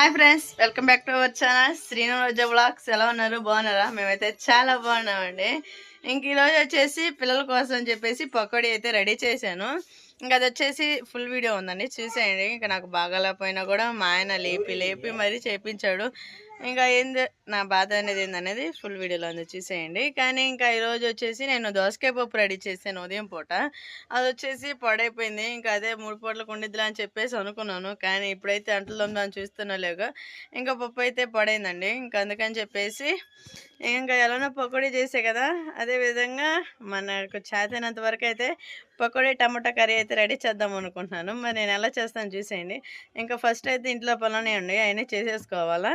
Hi friends welcome back to our channel Srinu Roja blogs ఎలా ఉన్నారు? బాగున్నారా? మేమైతే చాలా బాగున్నామండి. ఇంక ఈరోజు వచ్చేసి పిల్లల కోసం అని చెప్పేసి పకోడీ అయితే రెడీ చేశాను. ఇంకా అది వచ్చేసి ఫుల్ వీడియో ఉందండి. చూసేయండి. ఇంకా నాకు బాగాలేకపోయినా కూడా మా ఆయన లేపి లేపి మరీ చేపించాడు. ఇంకా ఏంది నా బాధ అనేది ఏందనేది ఫుల్ వీడియోలో ఉంది చూసేయండి. కానీ ఇంకా ఈరోజు వచ్చేసి నేను దోసకాయ పప్పు రెడీ చేశాను ఉదయం పూట. అది వచ్చేసి పొడైపోయింది. ఇంకా అదే మూడు పూటలకు ఉండిద్దిలా అని చెప్పేసి అనుకున్నాను. కానీ ఇప్పుడైతే అంట్లో ఉందా అని చూస్తున్నా లేక ఇంకా పప్పు అయితే పడైందండి. ఇంకా అందుకని చెప్పేసి ఇంకా ఎలానో పకోడీ చేసే కదా. అదే విధంగా మనకు చేతనంత వరకు అయితే పకోడీ టమాటా కర్రీ అయితే రెడీ చేద్దాం అనుకుంటున్నాను. మరి నేను ఎలా చేస్తాను చూసేయండి. ఇంకా ఫస్ట్ అయితే ఇంట్లో పనులనే ఉండి అయినా చేసేసుకోవాలా?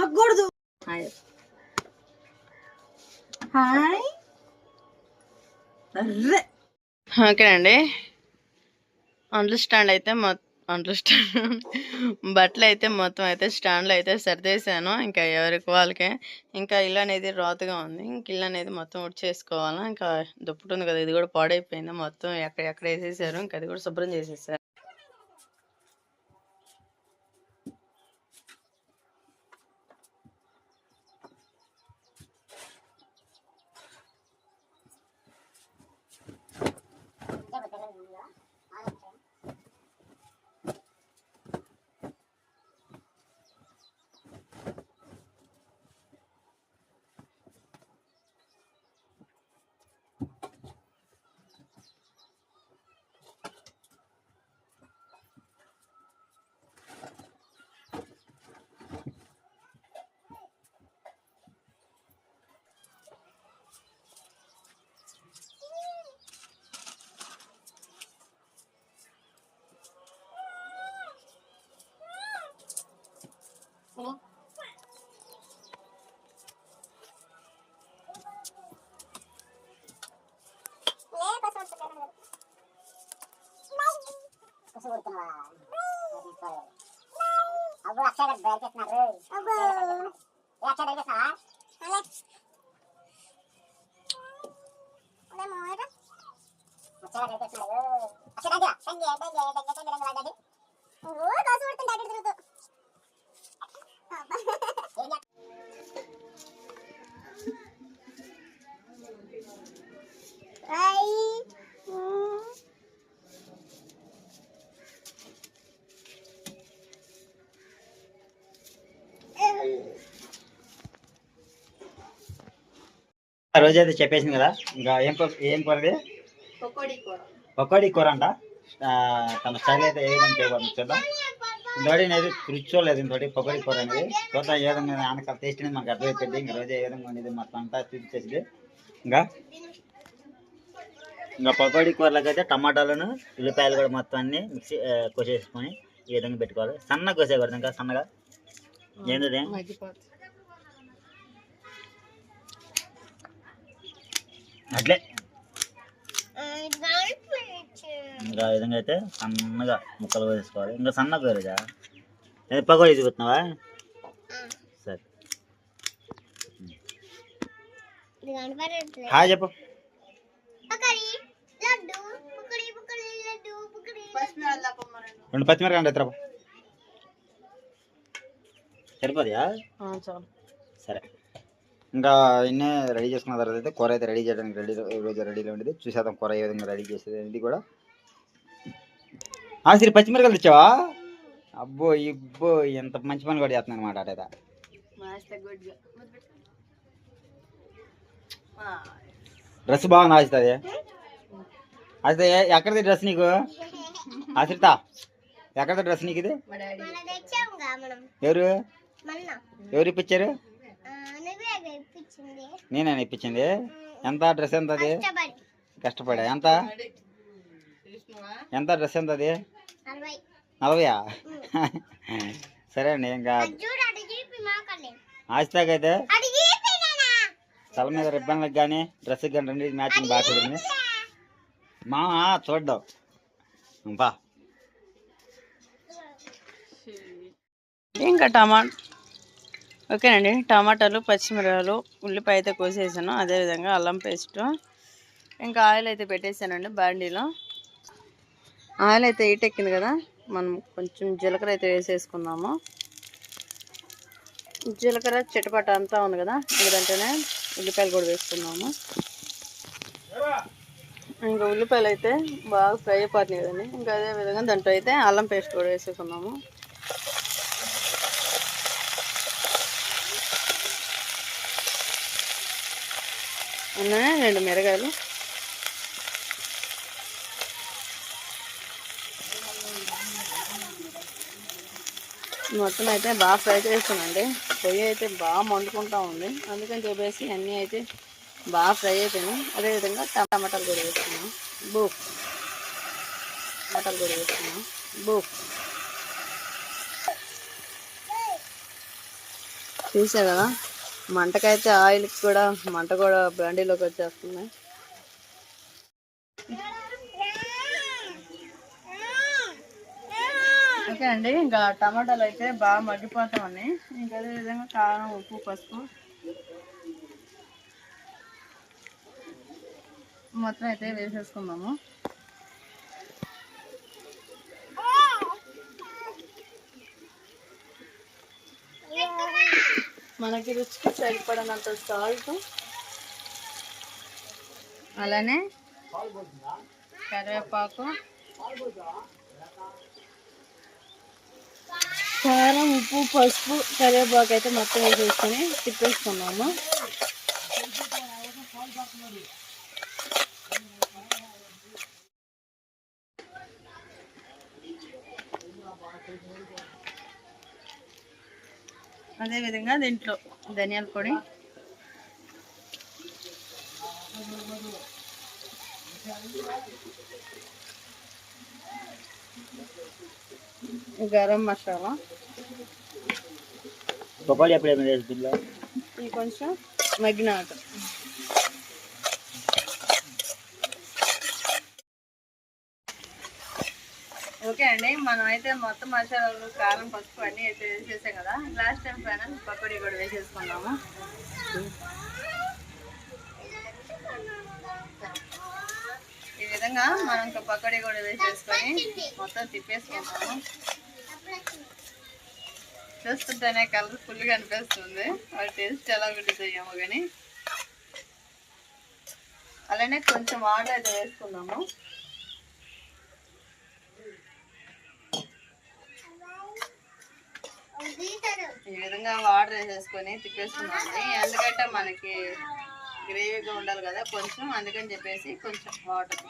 నొక్కకూడదు హాయ్. ఓకేనండి అండ్ల స్టాండ్ అయితే మొత్తం స్టాండ్. బట్టలు అయితే మొత్తం అయితే స్టాండ్లో అయితే సర్దేశాను. ఇంకా ఎవరికి వాళ్ళకే. ఇంకా ఇల్లు అనేది రాతుగా ఉంది. ఇంక ఇల్లు అనేది మొత్తం ఉడిచేసుకోవాలా ఇంకా దుప్పటి ఉంది కదా ఇది కూడా పాడైపోయింది. మొత్తం ఎక్కడ ఎక్కడ వేసేసారు. ఇంకా అది కూడా శుభ్రం చేసేసారు. Hai. రోజు అయితే చెప్పేసింది కదా. ఇంకా ఏం ఏం కూరది? పకోడీ కూర. పకోడీ కూర అంట. తన స్టైల్ అయితే ఏ విధంగా చేయబోతుంది చూద్దాం. ఇంతోటి అనేది రుచోలేదు ఇంతోటి పకోడీ కూర అనేది. చూద్దాం ఏ విధంగా ఆనక టేస్ట్ అనేది మాకు అర్థమైపోయింది. ఇంకా రోజు ఏ విధంగా ఉండేది మొత్తం అంతా చూపించేసింది. ఇంకా? ఇంకా పకోడీ కూరలకు అయితే టమాటాలను ఉల్లిపాయలు కూడా మొత్తం అన్ని మిక్సీ కోసేసుకొని ఈ విధంగా పెట్టుకోవాలి. సన్నగా కోసేయకూడదు ఇంకా సన్నగా. ఏంటది? అట్లే. ఇంకా ఈ విధంగా అయితే సన్నగా ముక్కలు వేసుకోవాలి. ఇంకా సన్నగా వేరేదా పకోడీ చూపుతున్నావా సరే. హాయ్ చెప్పు. రెండు. పచ్చిమిరకాయ ఎత్తరా సరిపోదా చాలు. సరే. ఇంకా ఇన్నే రెడీ చేసుకున్న తర్వాత అయితే కూర అయితే రెడీ చేయడానికి రెడీ రోజు రెడీలో ఉండేది. చూసేద్దాం కూర ఏ విధంగా రెడీ చేసేది అనేది కూడా. ఆ సరే పచ్చిమిరకాయలు తెచ్చావా? అబ్బో ఇబ్బో ఎంత మంచి పని కూడా చేస్తున్నాను అనమాట అటైతే డ్రెస్ బాగా నాచుతుంది అయితే ఎక్కడిది డ్రెస్ నీకు? ఆశ్రిత ఎక్కడిది డ్రెస్ నీకు ఇది? ఎవరు? ఎవరు ఇప్పించారు? నేనే ఇప్పించింది ఎంత డ్రెస్ ఎంత అది కష్టపడి. కష్టపడా? ఎంత? ఎంత డ్రెస్ ఎంత అది నలభై. నలభయా? సరే అండి ఇంకా ఆస్తికైతే తల మీద రిబ్బన్లకు కానీ డ్రెస్కి కానీ రెండు మ్యాచింగ్ బాగా కుదిరింది మా చూడ్డాం. బా. ఇంకా టమాటా ఓకేనండి. టమాటాలు పచ్చిమిరపకాయలు ఉల్లిపాయ అయితే కోసేసాను. అదేవిధంగా అల్లం పేస్ట్. ఇంకా ఆయిల్ అయితే పెట్టేసానండి బాండీలో. ఆయిల్ అయితే హీట్ ఎక్కింది కదా మనం కొంచెం జీలకర్ర అయితే వేసేసుకుందాము. జీలకర్ర చిటపట అంతా ఉంది కదా ఎందుకంటేనే ఉల్లిపాయలు కూడా వేసుకుందాము. ఇంకా ఉల్లిపాయలు అయితే బాగా ఫ్రై అయిపోతున్నాయి కదండి. ఇంకా అదే విధంగా దాంట్లో అయితే అల్లం పేస్ట్ కూడా వేసేసుకున్నాము ఉన్నాయి రెండు మిరగాయలు. మొత్తం అయితే బాగా ఫ్రై చేస్తానండి పొయ్యి అయితే బాగా మండుకుంటా ఉంది. అందుకని చెప్పేసి అన్నీ అయితే బాగా ఫ్రై అయిపోయినాయి. అదేవిధంగా టమాటాలు కూడా వేస్తున్నాం బూ. టమాటాలు కూడా వేసుకున్నాం బూ. చూసా కదా మంటకైతే ఆయిల్కి కూడా మంట కూడా బ్రాండీలోకి వచ్చేస్తుంది ఓకే అండి ఇంకా టమాటాలు అయితే బాగా మగ్గిపోతా ఉన్నాయి ఇంకా అదే విధంగా కారం ఉప్పు పసుపు. మొత్తం అయితే వేసేసుకుందాము. మనకి రుచికి సరిపడినంత సాల్ట్ అలానే కరివేపాకు. కారం ఉప్పు పసుపు కరివేపాకు అయితే మొత్తం వేసేసుకొని తిప్పేసుకున్నాము. అదేవిధంగా దీంట్లో ధనియాల పొడి. గరం మసాలా. పకోడీ ఎప్పుడు ఏమైనా వేస్తుందా ఇది కొంచెం మగ్గినాక ఓకే అండి మనం అయితే మొత్తం మసాలాలు కారం పసుపు అన్నీ అయితే వేసేసాం కదా. లాస్ట్ టైం పైన పకోడీ కూడా వేసేసుకున్నాము. ఈ విధంగా మనం ఇంకా పకోడీ కూడా వేసేసుకొని మొత్తం తిప్పేసుకుంటాము. చూస్తుంటేనే కలర్ ఫుల్గా అనిపిస్తుంది. వాళ్ళ టేస్ట్ ఎలా ఉంటుందేమో కానీ. అలానే కొంచెం వాటర్ అయితే వేసుకుందాము. ఈ విధంగా వాటర్ వేసేసుకొని తిప్పేసుకున్నాము ఎందుకంటే మనకి గ్రేవీగా ఉండాలి కదా కొంచెం అందుకని చెప్పేసి కొంచెం వాటర్.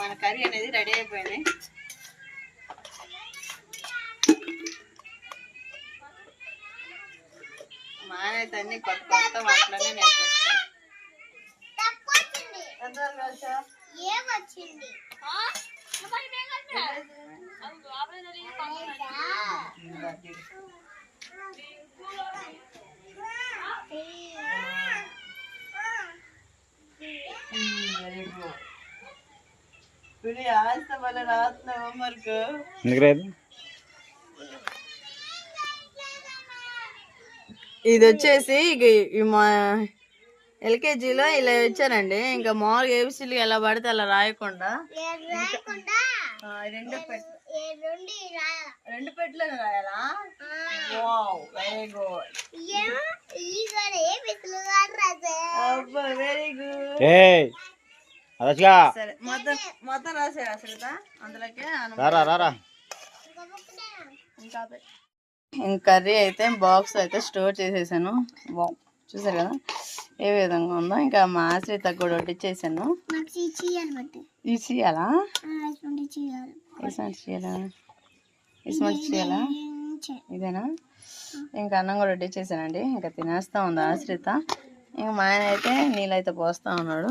మన కర్రీ అనేది రెడీ అయిపోయింది. మా ఆయన అయితే అన్ని కొత్త కొత్త వంటలన్నీ నేర్పిస్తాడు ఎంతవరకు వచ్చావు? ఏమొచ్చింది ఇందా చూడు. వెరీ గుడ్ ఇప్పుడు ఆస్త వల్ల రాస్తున్నావు హోంవర్క్ ఎందుకు లేదు ఇది వచ్చేసి ఇక ఈ మా ఎల్కేజీలో ఇలా వచ్చారండి ఇంకా మామూలుగా ఏబిసిలు ఎలా పడితే అలా రాయకుండా. రాయకుండా ఆ, రెండు రెండు రాయాల? రెండు పెట్టలను రాయాలా? వెరీ గుడ్ వెరీ సరే మొత్తం మొత్తం రాసే అసలు అందులోకే ఇంకా ఇంక కర్రీ అయితే బాక్స్ అయితే స్టోర్ చేసేసాను. వావ్. చూసారు కదా? ఏ విధంగా ఉందో ఇంకా మా ఆశ్రిత కూడా చేయాలి బట్టి ఇది చేయాలా చేయాలి ఇస్మంటి చేయాలా ఇస్మంటి చేయాలా ఇదేనా? ఇంకా అన్నం కూడా వడ్డిచ్చేసానండి ఇంకా తినేస్తా ఉంది ఆశ్రిత ఇంక మా ఆయన అయితే నీళ్ళైతే పోస్తా ఉన్నాడు.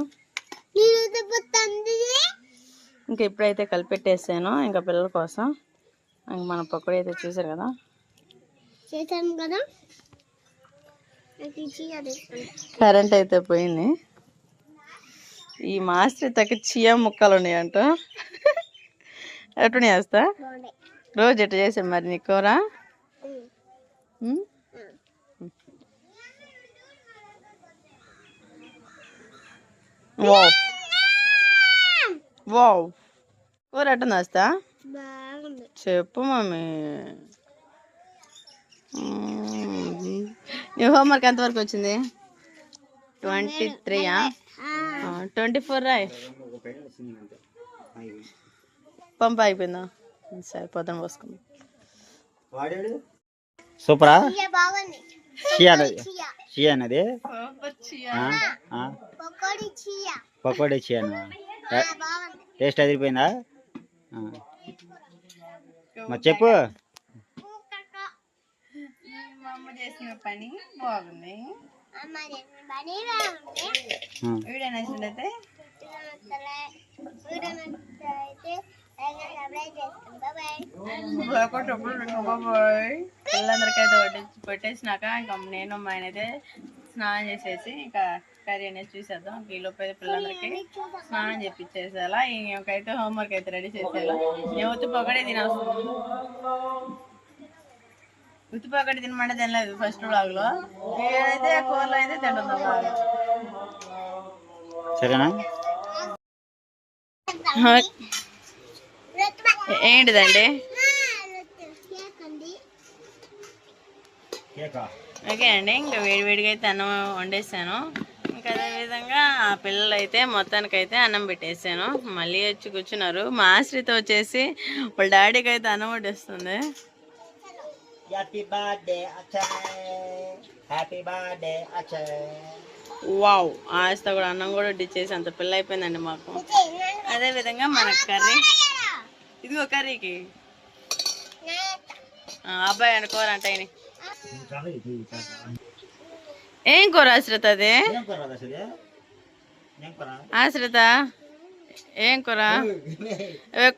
ఇంకా ఇప్పుడైతే కలిపెట్టేసాను ఇంకా పిల్లల కోసం. ఇంక మన పకోడీ అయితే చూసారు కదా? చేశాను కదా? కరెంట్ అయితే పోయింది. ఈ మాస్టర్ తగ్గ చియా ముక్కలు ఉన్నాయంట. ఎటు చేస్తా బాగుంటాయి రోజు ఎట్లా చేసాను మరి నీ కూర? వావ్. వావ్. కూర ఎట్ట వస్తా బాగుంది. చెప్పు మమ్మీ. మ్మ్. నీ హోంవర్క్ ఎంతవరకు వచ్చింది? ట్వంటీ త్రీయా ట్వంటీ ఫోర్ రాయ్ పంప అయిపోయిందా? సరే పొద్దున పోసుకుందాం వాడాడు? సూపరా? చియా అనేది పకోడీ చియా. పకోడీ షియాను బాగుంది. టేస్ట్ అదిరిపోయిందా. మరి చెప్పు. చేసిన పని బాగుంది. వీడియో నచ్చినట్లయితే పిల్లలందరికైతే వడ్డించి పెట్టేసినాక ఇంకా నేను మా ఆయన అయితే స్నానం చేసేసి ఇంకా కర్రీ అనేది చూసేద్దాం. ఈలోపు అయితే పిల్లలందరికీ స్నానం చేపించేసేలా ఇంకైతే హోంవర్క్ అయితే రెడీ చేసేలా. నేను ఉత్తి పొగడే తినేస్తాను ఉత్తి పొగడి తినమంటే తినలేదు ఫస్ట్ బ్లాగ్లో. నేనైతే కూరలో అయితే తింటున్నాం బాగా. సరేనా? ఏంటిదండి? కేకండి కేకా? ఓకే అండి ఇంకా వేడివేడిగా అయితే అన్నం వండేసాను. ఇంకా అదేవిధంగా ఆ పిల్లలు అయితే మొత్తానికైతే అన్నం పెట్టేసాను. మళ్ళీ వచ్చి కూర్చున్నారు. మా ఆశ్రిత వచ్చేసి వాళ్ళ డాడీకి అయితే అన్నం వడ్డిస్తుంది. హ్యాపీ బర్త్డే అచ్చయ్ హ్యాపీ బర్త్డే అచ్చయ్ వావ్ ఆస్త కూడా అన్నం కూడా వడ్డిచ్చేసి అంత పిల్ల అయిపోయిందండి మాకు. అదేవిధంగా మన కర్రీ. ఇదిగో కర్రీకి. అబ్బాయి అనుకోరు అంటే ఆయన. ఏం కూర ఆశ్రిత? అది ఆశ్రిత? ఏం కూర?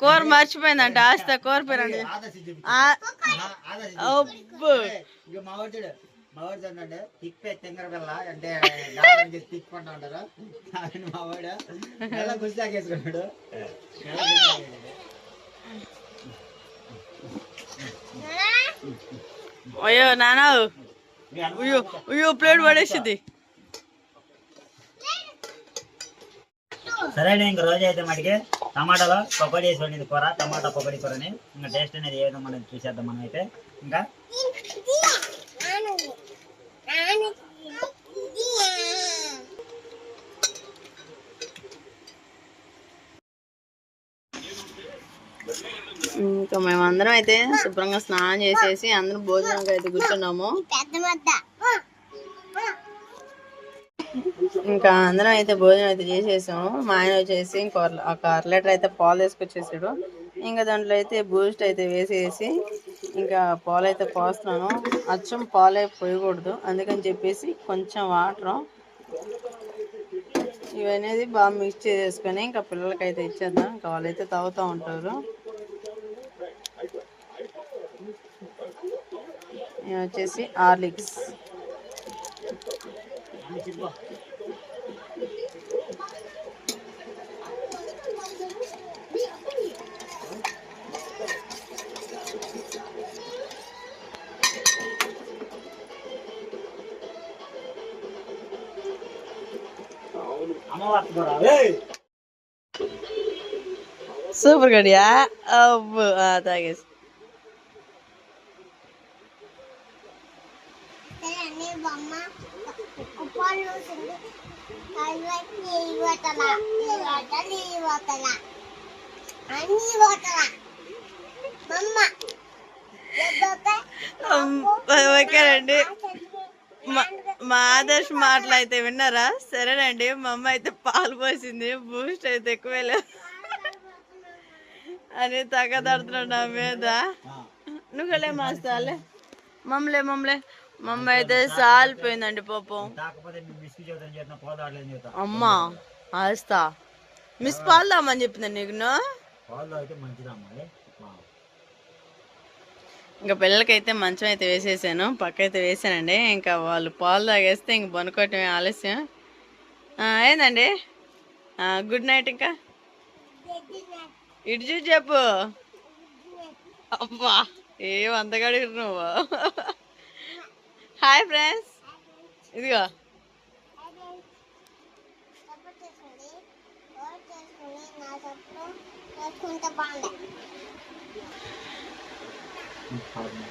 కూర మర్చిపోయిందంట. ఆస్త కూర తిప్పే తెంగర పిల్ల అంటే చేసి తిప్పుకుంటా ఉంటారు ఆయన నెల గుస్తాకేసుకున్నాడు. అయ్యో నానా. అయ్యో అయ్యో ప్లేట్ పడేసింది. సరే ఇంక రోజు అయితే మటుకి టమాటాలో పకోడీ వేసి వండింది కూర టమాటా పకోడీ కూరని. ఇంకా టేస్ట్ అనేది ఏ విధంగా మనం చూసేద్దాం మనం అయితే ఇంకా ఇంకా మేమందరం అయితే శుభ్రంగా స్నానం చేసేసి అందరం భోజనంకి అయితే కూర్చున్నాము. ఇంకా అందరం అయితే భోజనం అయితే చేసేసాము. మా ఆయన వచ్చేసి ఇంకో అర- ఒక అర లీటర్ అయితే పాలు తీసుకొచ్చేసాడు. ఇంకా దాంట్లో అయితే బూస్ట్ అయితే వేసేసి ఇంకా పాలు అయితే పోస్తున్నాను. అచ్చం పాలే పోయకూడదు. అందుకని చెప్పేసి కొంచెం వాటర్. ఇవనేది బాగా మిక్స్ చేసేసుకొని ఇంకా పిల్లలకి అయితే ఇచ్చేద్దాం. ఇంకా వాళ్ళైతే తాగుతూ ఉంటారు. వచ్చేసి హార్లిక్స్. అమ్మవారి కూర సూపర్ గడియా అబ్బో మా ఆదర్శ్ మాటలు అయితే విన్నారా? సరేనండి మా అమ్మ అయితే పాలు పోసింది బూస్ట్ అయితే ఎక్కువ అని తగ్గదడుతున్నాడు నా మీద. నువ్వులే మాస్తాలే మమ్మలే మమ్మలే. మా అమ్మ అయితే సాలిపోయిందండి పాపం. అమ్మా ఆస్తా. మిస్ పాలు దామని చెప్పింది నీకు ఇంకా పిల్లలకైతే మంచం అయితే వేసేసాను పక్క అయితే వేసానండి. ఇంకా వాళ్ళు పాలు తాగేస్తే ఇంక బనుకోవటం ఆలస్యం. ఏందండి? గుడ్ నైట్ ఇంకా? ఇటు చూసి చెప్పు. అబ్బా ఏం అంతగాడి నువ్వు? Hi friends. ఇదిగో. చేసుకుంటే బాగుండే. infarno